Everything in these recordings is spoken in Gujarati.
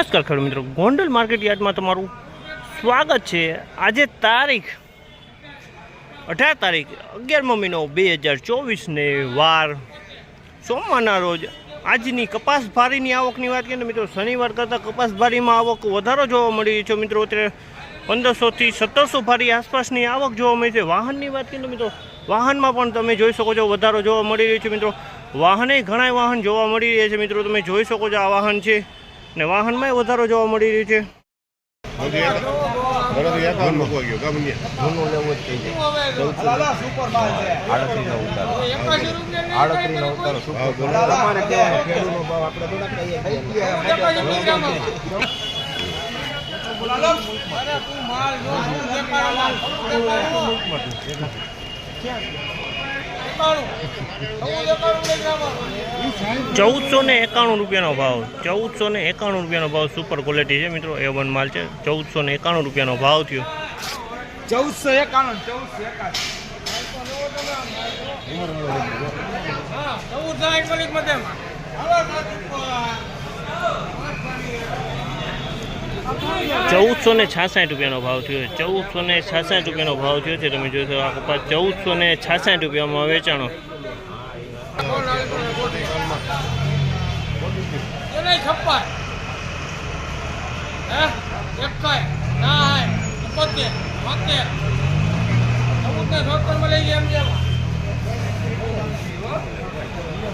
નમસ્કાર ખેડૂત મિત્રો. ગોંડલ માર્કેટ યાર્ડમાં તમારું સ્વાગત છે. આજે તારીખ અઢાર તારીખ અગિયારમો મહિનો બે હજાર ચોવીસને વાર સોમવારના રોજ આજની કપાસ ભારીની આવકની વાત કરીએ ને મિત્રો શનિવાર કરતાં કપાસ ભારીમાં આવક વધારો જોવા મળી છે. મિત્રો અત્યારે પંદરસોથી સત્તરસો ભારી આસપાસની આવક જોવા મળી છે. વાહનની વાત કરીએ ને મિત્રો વાહનમાં પણ તમે જોઈ શકો છો વધારો જોવા મળી રહ્યો છે. મિત્રો વાહને ઘણા વાહન જોવા મળી રહ્યા છે. મિત્રો તમે જોઈ શકો છો આ વાહન છે. ને વાહનમાં વધારો જોવા મળી રહ્યો છે. બરોબર ચૌદસો નો એકાણું રૂપિયાનો ભાવ. ચૌદસો ને એકાણું રૂપિયાનો ભાવ સુપર ક્વોલિટી છે મિત્રો. એ વન માલ છે. ચૌદસો ને એકાણું રૂપિયાનો ભાવ થયો. ચૌદસો એકાણું ચૌદસો એકાવન ચૌદસો ને છાસઠ રૂપિયાનો ભાવ થયો છે. ચૌદસો ને છાસઠ રૂપિયાનો ભાવ થયો છે. તમે જોશો આ કપાસ ચૌદસો ને છાસઠ રૂપિયામાં વેચાણો.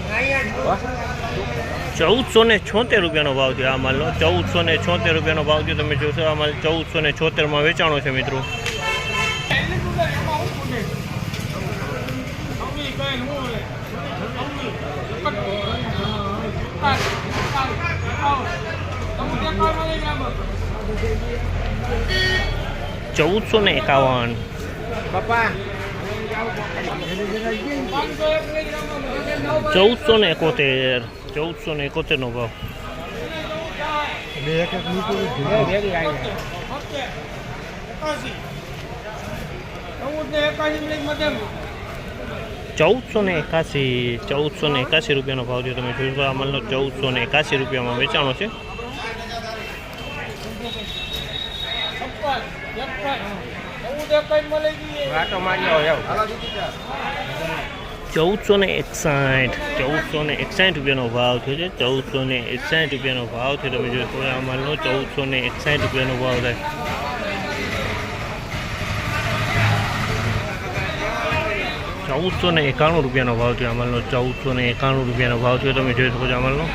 લઈ ગયા ચૌદસો ને છોતેર રૂપિયાનો ભાવ થયો આ માલનો. ચૌદસો ને છોતેર રૂપિયાનો ભાવ થયો. તમે જોશો, આ માલ ચૌદસો ને છોતેરમાં વેચાણો છે, મિત્રો. ચૌદસો ને એકાવન. ચૌદસો ને એકોતેર, ચૌદસો ને એકોતેરનો ભાવ. ચૌદસો ને એકાસી, ચૌદસો ને એકાસી રૂપિયાનો ભાવ થયો તમે જોઈ શકો આ માલનો ચૌદસો ને એકાસી રૂપિયામાં વેચાણો છે. છપ્પન એકાઈ ચૌદસો ને એકસાઠ. ચૌદસો ને એકસાઠ રૂપિયાનો ભાવ થયો છે. ચૌદસો ને એકસાઠ રૂપિયાનો ભાવ થયો. તમે જોયો આ માલનો ચૌદસો ને એકસાઠ રૂપિયાનો ભાવ થાય. ચૌદસો ને એકાણું રૂપિયાનો ભાવ થયો અમલનો ચૌદસો ને એકાણું રૂપિયાનો ભાવ થયો. તમે જોઈ શકો છો અમલનો